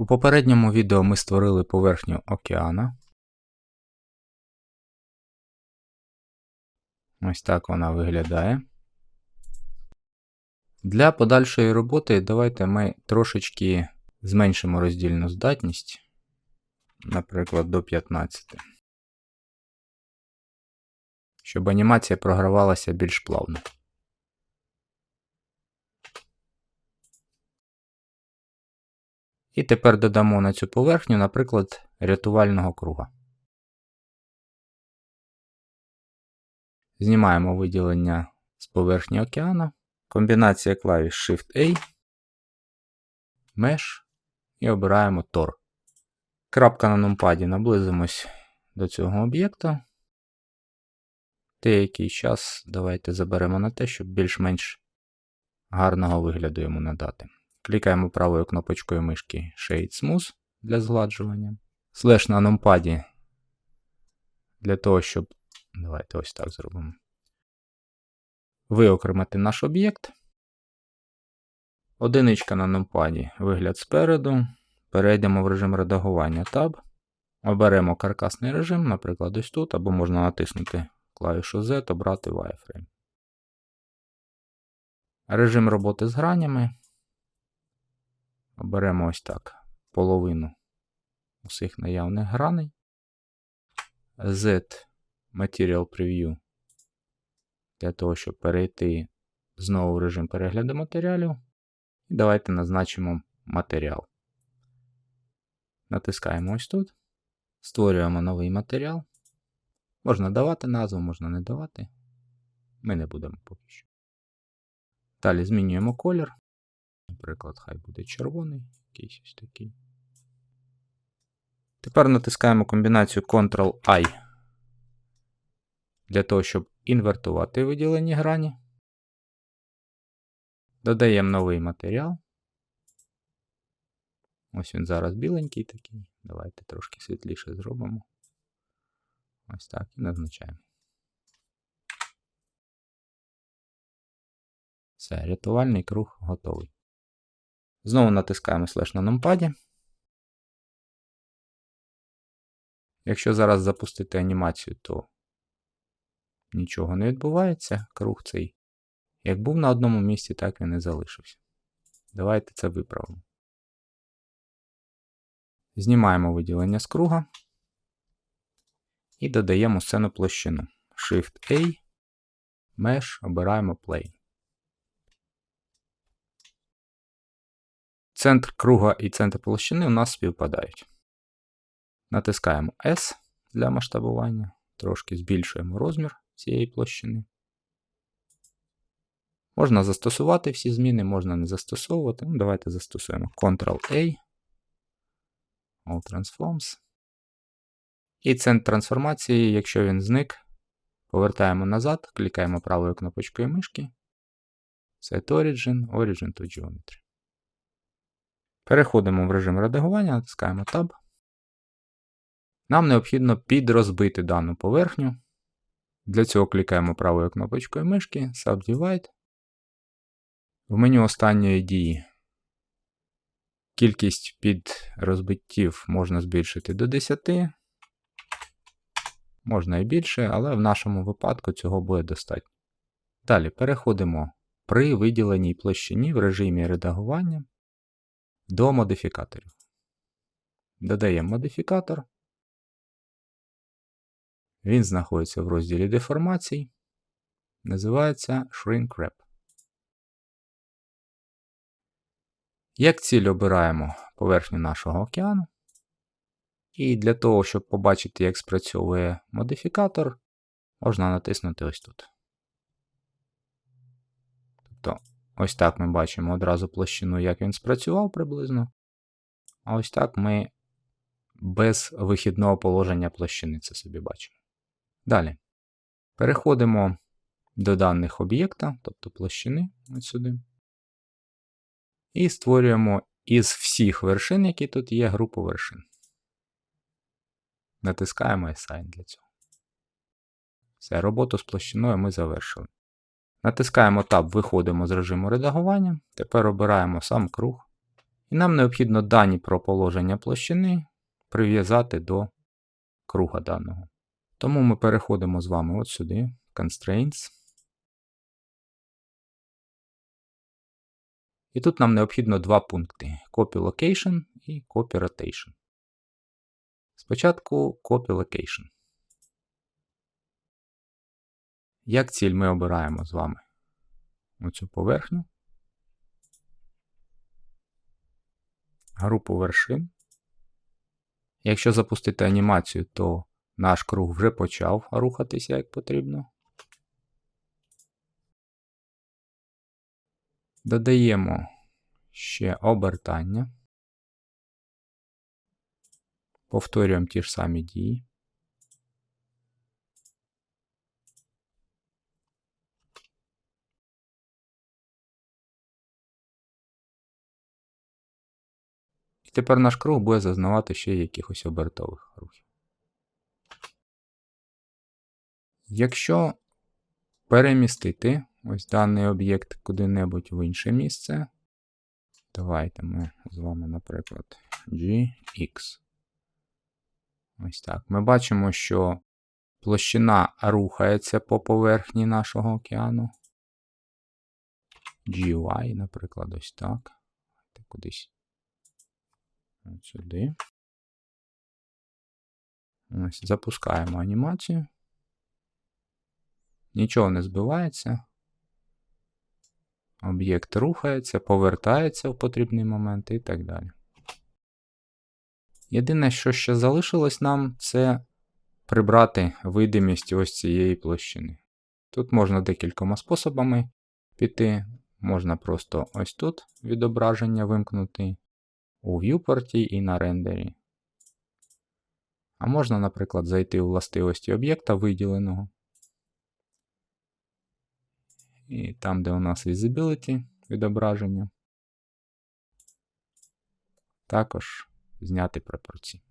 У попередньому відео ми створили поверхню океана. Ось так вона виглядає. Для подальшої роботи давайте ми трошечки зменшимо роздільну здатність, наприклад, до 15. Щоб анімація програвалася більш плавно. І тепер додамо на цю поверхню, наприклад, рятувального круга. Знімаємо виділення з поверхні океану. Комбінація клавіш Shift-A, Mesh і обираємо Tor. Крапка на нумпаді наблизимось до цього об'єкта. Деякий час давайте заберемо на те, щоб більш-менш гарного вигляду йому надати. Клікаємо правою кнопочкою мишки Shade Smooth для згладжування. Слеш на нумпаді для того, щоб. Давайте ось так зробимо. Виокремити наш об'єкт. Одиничка на нумпаді. Вигляд спереду. Перейдемо в режим редагування Tab. Оберемо каркасний режим, наприклад, ось тут, або можна натиснути клавішу Z, обрати Wireframe. Режим роботи з гранями. Оберемо ось так половину усіх наявних граней. Z Material Preview для того, щоб перейти знову в режим перегляду матеріалів. І давайте назначимо матеріал. Натискаємо ось тут. Створюємо новий матеріал. Можна давати назву, можна не давати. Ми не будемо поки що. Далі змінюємо колір. Наприклад, хай буде червоний, якийсь ось такий. Тепер натискаємо комбінацію Ctrl-I для того, щоб інвертувати виділені грані. Додаємо новий матеріал. Ось він зараз біленький такий. Давайте трошки світліше зробимо. Ось так і назначаємо. Все, рятувальний круг готовий. Знову натискаємо слеш на нумпаді. Якщо зараз запустити анімацію, то нічого не відбувається. Круг цей як був на одному місці, так він і залишився. Давайте це виправимо. Знімаємо виділення з круга і додаємо сцену площину. Shift-A, Mesh, обираємо Plane. Центр круга і центр площини у нас співпадають. Натискаємо S для масштабування, трошки збільшуємо розмір цієї площини. Можна застосувати всі зміни, можна не застосовувати. Ну, Давайте застосуємо Ctrl-A, All Transforms. І центр трансформації, якщо він зник, повертаємо назад, клікаємо правою кнопочкою мишки. Set Origin, Origin to Geometry. Переходимо в режим редагування, натискаємо Tab. Нам необхідно підрозбити дану поверхню. Для цього клікаємо правою кнопочкою мишки, Subdivide. В меню останньої дії кількість підрозбиттів можна збільшити до 10. Можна і більше, але в нашому випадку цього буде достатньо. Далі переходимо при виділеній площині в режимі редагування до модифікаторів. Додаємо модифікатор. Він знаходиться в розділі деформацій. Називається Shrink Wrap. Як ціль обираємо поверхню нашого океану. І для того, щоб побачити, як спрацьовує модифікатор, можна натиснути ось тут. Тобто, ось так ми бачимо одразу площину, як він спрацював приблизно. А ось так ми без вихідного положення площини це собі бачимо. Далі. Переходимо до даних об'єкта, тобто площини ось сюди. І створюємо із всіх вершин, які тут є, групу вершин. Натискаємо Assign для цього. Все, роботу з площиною ми завершили. Натискаємо Tab, виходимо з режиму редагування. Тепер обираємо сам круг І нам необхідно дані про положення площини прив'язати до круга даного. Тому ми переходимо з вами от сюди, Constraints. І тут нам необхідно два пункти: Copy Location і Copy Rotation. Спочатку Copy Location. Як ціль ми обираємо з вами оцю поверхню, групу вершин. Якщо запустити анімацію, то наш круг вже почав рухатися як потрібно. Додаємо ще обертання. Повторюємо ті ж самі дії. І тепер наш круг буде зазнавати ще якихось обертових рухів. Якщо перемістити ось даний об'єкт куди-небудь в інше місце, давайте ми з вами, наприклад, GX. Ось так. Ми бачимо, що площина рухається по поверхні нашого океану. GY, наприклад, ось так. Кудись От сюди. Ось, Запускаємо анімацію. Нічого не збивається. Об'єкт рухається, повертається в потрібний момент і так далі. Єдине, що ще залишилось нам, це прибрати видимість ось цієї площини. Тут можна декількома способами піти. Можна просто ось тут відображення вимкнути у вьюпорті і на рендері. А можна, наприклад, зайти у властивості об'єкта виділеного. І там, де у нас Visibility відображення, також зняти пропорції.